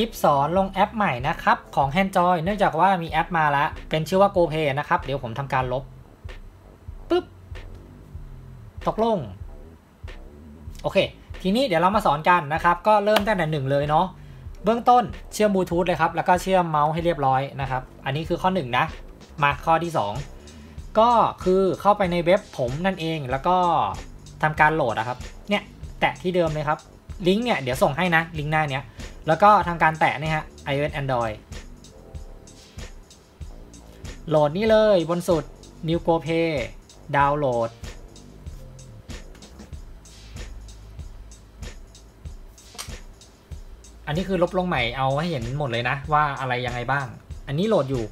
คลิปสอนลงแอปใหม่นะครับ ของ Handjoy เนื่องจากว่ามีแอปมาแล้ว เป็นชื่อว่า GoPay นะครับ เดี๋ยวผมทำการลบปึ๊บตกลง โอเค ทีนี้เดี๋ยวเรามาสอนกันนะครับ ก็เริ่มตั้งแต่หนึ่งเลยเนาะเบื้องต้นเชื่อมบลูทูธเลยครับ แล้วก็เชื่อมเมาส์ให้เรียบร้อยนะครับ อันนี้คือข้อ1นนะ มาข้อที่ 2 ก็คือเข้าไปในเว็บผมนั่นเอง แล้วก็ทำการโหลดนะครับ เนี่ย แตะที่เดิมเลยครับ ลิงก์เนี่ยเดี๋ยวส่งให้นะ ลิงก์หน้าเนี้ย แล้วก็ทำการแตะนี่ฮะ iOS Android โหลดนี่เลยบนสุด New Go Pay ดาวน์โหลด อันนี้คือลบลงใหม่เอาให้เห็นหมดเลยนะ ว่าอะไรยังไงบ้าง อันนี้โหลดอยู่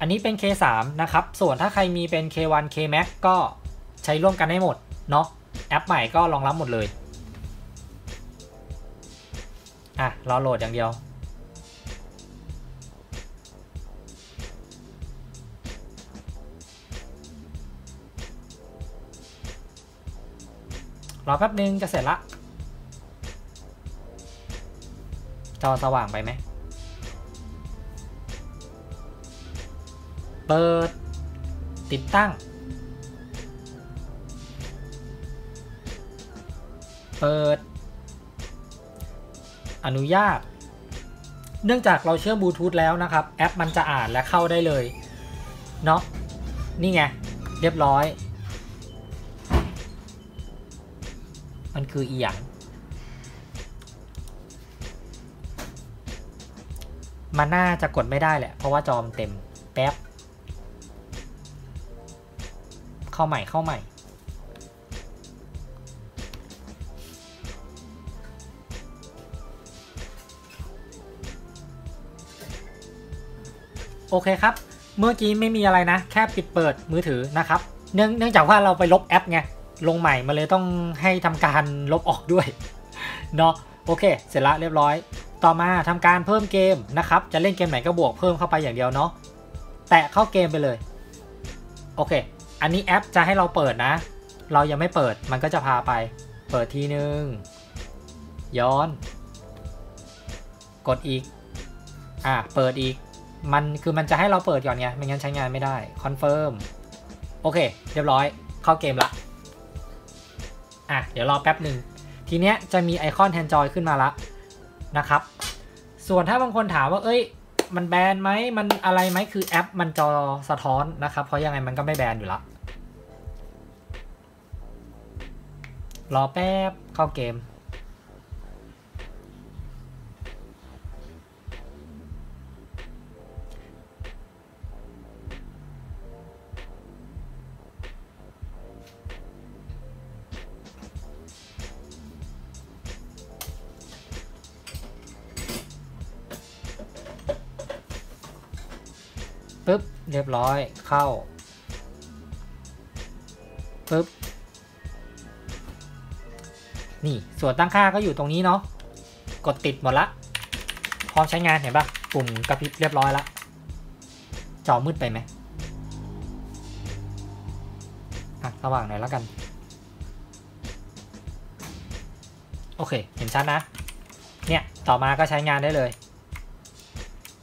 อันนี้เป็น K3 นะครับ ส่วนถ้าใครมีเป็น K1 KMax ก็ใช้ร่วมกันได้หมด เนาะ แอปใหม่ก็รองรับหมดเลย อะรอโหลดอย่างเดียว รอแป๊บนึงจะเสร็จละ จอสว่างไปไหม เปิด ติดตั้ง เปิด อนุญาต เนื่องจากเราเชื่อมบลูทูธแล้วนะครับ แอปมันจะอ่านและเข้าได้เลย เนาะนี่ไง เรียบร้อย มันคืออีหยังมันน่าจะกดไม่ได้แหละ เพราะว่าจอมเต็ม แป๊บ เข้าใหม่เข้าใหม่ โอเคครับ เมื่อกี้ไม่มีอะไรนะ แค่ปิดเปิดมือถือนะครับ เนื่องเนื่องจากว่าเราไปลบแอปไง ลงใหม่มาเลยต้องให้ทำการลบออกด้วย เนาะโอเค เสร็จละเรียบร้อย ต่อมาทำการเพิ่มเกมนะครับ จะเล่นเกมไหนก็บวกเพิ่มเข้าไปอย่างเดียวเนาะ แตะเข้าเกมไปเลย โอเค อันนี้แอปจะให้เราเปิดนะ เรายังไม่เปิด มันก็จะพาไป เปิดทีนึง ย้อน กดอีก อะ เปิดอีก มันคือมันจะให้เราเปิดก่อนไงไม่งั้นใช้งานไม่ได้คอนเฟิร์มโอเค เรียบร้อยเข้าเกมละอะเดี๋ยวรอแป๊บหนึ่งทีเนี้ยจะมีไอคอนแทนจอยขึ้นมาละนะครับ ส่วนถ้าบางคนถามว่า เอ้ย มันแบนไหมมันอะไรไหมคือแอปมันจอสะท้อนนะครับ เพราะยังไงมันก็ไม่แบนอยู่ละรอแป๊บเข้าเกม ปึ๊บเรียบร้อยเข้าปึ๊บนี่ส่วนตั้งค่าก็อยู่ตรงนี้เนาะกดติดหมดละ พร้อมใช้งานเห็นปะปุ่มกระพริบเรียบร้อยละจอมืดไปไหมอะสว่างหน่อยแล้วกัน โอเค เห็นชัดนะ เนี่ย ต่อมาก็ใช้งานได้เลย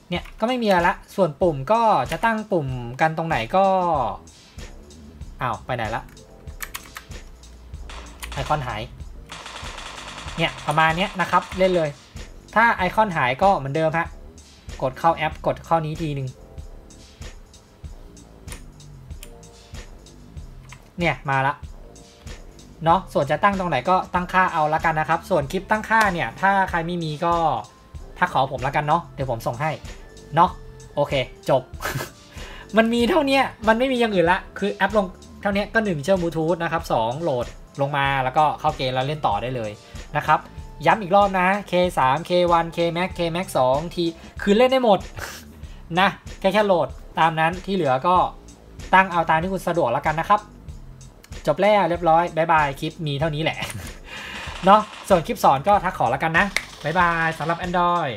เนี่ยก็ไม่มีอะไรละ ส่วนปุ่มก็จะตั้งปุ่มกันตรงไหนก็อ้าวไปไหนละไอคอนหาย เนี่ยประมาณนี้นะครับเล่นเลย ถ้าไอคอนหายก็เหมือนเดิมฮะ กดเข้าแอป กดเข้านี้ทีหนึ่งเนี่ยมาละเนาะส่วนจะตั้งตรงไหนก็ตั้งค่าเอาละกันนะครับ ส่วนคลิปตั้งค่าเนี่ย ถ้าใครไม่มีก็ถ้าขอผมละกันเนาะเดี๋ยวผมส่งให้ เนาะโอเค จบ มันมีเท่านี้มันไม่มีอย่างอื่นละ คือแอปลงเท่านี้ก็ 1 เชื่อมบลูทูธนะครับ2โหลดลงมาแล้วก็เข้าเกมแล้วเล่นต่อได้เลยนะครับ ย้ำอีกรอบนะ K3 K1 KMax KMax 2 T คือเล่นได้หมด นะ แค่แค่โหลดตามนั้นที่เหลือก็ตั้งเอาตามที่คุณสะดวกแล้วกันนะครับ จบแล้วเรียบร้อยบายบายคลิปมีเท่านี้แหละ เนาะส่วนคลิปสอนก็ทักขอแล้วกันนะบายบายสำหรับ Android